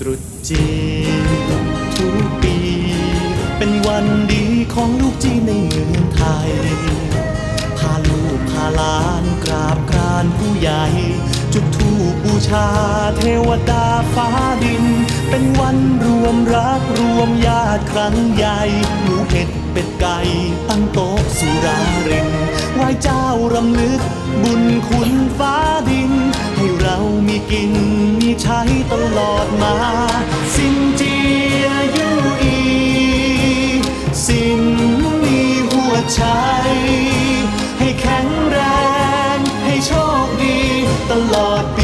ตรุษจีนทุกปี เป็นวันดีของลูกจีนในเมืองไทย พาลูกพาหลานกราบกรานผู้ใหญ่ จุดธูปบูชาเทวดาฟ้าดิน เป็นวันรวมรักรวมญาติครั้งใหญ่หมูเห็ดเป็ดไก่ตั้งโต๊ะสุรารินไหว้เจ้ารำลึกบุญคุณฟ้าดิน ช้ตลอดมา สินเจียยูอี สินมีหัวใจ ให้แข็งแรง ให้โชคดี ตลอดปี